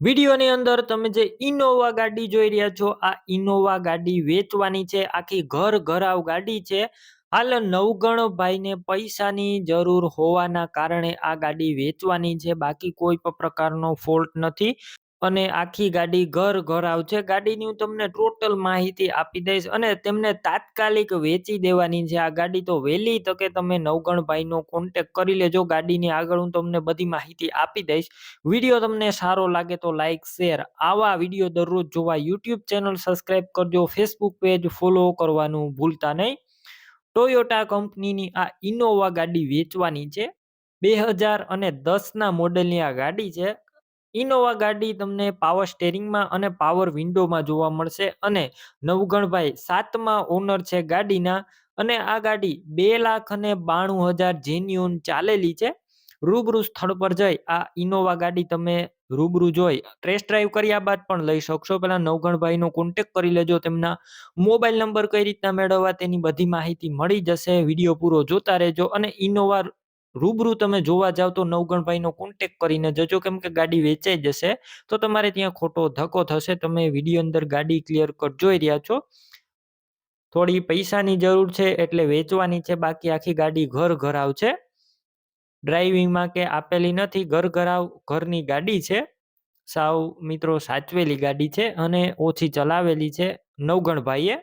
વિડીયોની અંદર તમે જે ઇનોવા ગાડી જોઈ રહ્યા છો, આ ઇનોવા ગાડી વેચવાની છે, આખી ઘર ઘરાવ ગાડી છે. હાલ નવગણ ભાઈને પૈસાની જરૂર હોવાના કારણે આ ગાડી વેચવાની છે, બાકી કોઈ પણ પ્રકારનો ફોલ્ટ નથી. અને આખી ગાડી ઘર ઘર આવશે ગાડીની હું તમને ટોટલ માહિતી આપી દઈશ અને તેમને તાત્કાલિક વેચી દેવાની છે. આ ગાડી તો વહેલી તકે તમે નવગણભાઈનો કોન્ટેક કરી લેજો. ગાડીની આગળ હું તમને બધી માહિતી આપી દઈશ. વીડિયો તમને સારો લાગે તો લાઇક શેર આવા વીડિયો દરરોજ જોવા યુટ્યુબ ચેનલ સબસ્ક્રાઈબ કરજો. ફેસબુક પેજ ફોલો કરવાનું ભૂલતા નહીં. ટોયોટા કંપનીની આ ઇનોવા ગાડી વેચવાની છે. બે હજાર અને દસના મોડેલની આ ગાડી છે. ઇનોવા ગાડી તમને પાવર સ્ટેરિંગમાં અને પાવર વિન્ડોમાં જોવા મળશે અને નવગણભાઈ સાતમા ઓનર છે ગાડીના અને આ ગાડી બે લાખ અને બાણું હજાર જેન્યુન ચાલેલી છે. રૂબરૂ સ્થળ પર જઈ આ ઇનોવા ગાડી તમે રૂબરૂ જોઈ ટેસ્ટ ડ્રાઈવ કર્યા બાદ પણ લઈ શકશો. પેલા નવગણભાઈનો કોન્ટેક કરી લેજો, તેમના મોબાઈલ નંબર કઈ રીતના મેળવવા તેની બધી માહિતી મળી જશે. વીડિયો પૂરો જોતા રહેજો અને ઇનોવા રૂબરૂ તમે જોવા જાવ તો નવગણભાઈનો કોન્ટેક કરીને જજો. કેમ કે ગાડી વેચાઈ જશે, તો તમારે ત્યાં ખોટો ધક્કો થશે. તમે વીડિયો અંદર ગાડી ક્લિયર કટ જોઈ રહ્યા છો. થોડી પૈસાની જરૂર છે એટલે વેચવાની છે. બાકી આખી ગાડી ઘર ઘરાવ છે ડ્રાઇવિંગમાં કે આપેલી નથી, ઘર ઘરાવ ઘરની ગાડી છે. સાવ મિત્રો સાચવેલી ગાડી છે અને ઓછી ચલાવેલી છે નવગણભાઈએ.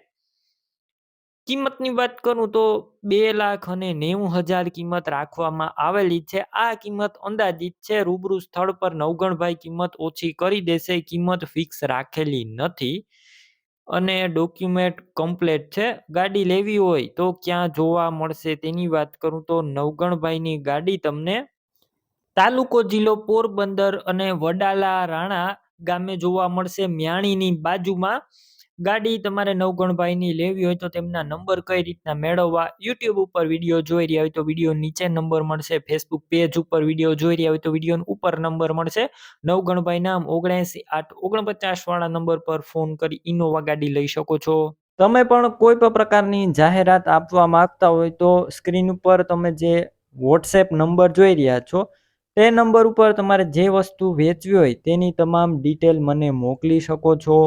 કિંમતની વાત કરું તો બે લાખ અને નેવું હજાર કિંમત રાખવામાં આવેલી છે. આ કિંમત અંદાજિત છે, રૂબરૂ સ્થળ પર નવગણભાઈ કિંમત ઓછી કરી દેશે, કિંમત ફિક્સ રાખેલી નથી અને ડોક્યુમેન્ટ કમ્પ્લેટ છે. ગાડી લેવી હોય તો ક્યાં જોવા મળશે તેની વાત કરું તો નવગણભાઈની ગાડી તમને તાલુકો જિલ્લો પોરબંદર અને વડાલા રાણા ગામે જોવા મળશે. મ્યાણીની બાજુમાં ગાડી તમારે નવગણભાઈની લેવી હોય તો તેમના નંબર કઈ રીતના મેળવવા? યુટ્યુબ ઉપર વીડિયો જોઈ રહ્યા હોય તો વીડિયો નીચે નંબર મળશે. ફેસબુક પેજ ઉપર વીડિયો જોઈ રહ્યા હોય તો વીડિયો ઉપર નંબર મળશે. નવગણભાઈ નામ ઓગણએંસી આઠ ઓગણપચાસ વાળા નંબર પર ફોન કરી ઇનોવા ગાડી લઈ શકો છો. તમે પણ કોઈ પણ પ્રકારની જાહેરાત આપવા માંગતા હોય તો સ્ક્રીન ઉપર તમે જે વોટ્સએપ નંબર જોઈ રહ્યા છો, તે નંબર ઉપર તમારે જે વસ્તુ વેચવી હોય તેની તમામ ડિટેલ મને મોકલી શકો છો.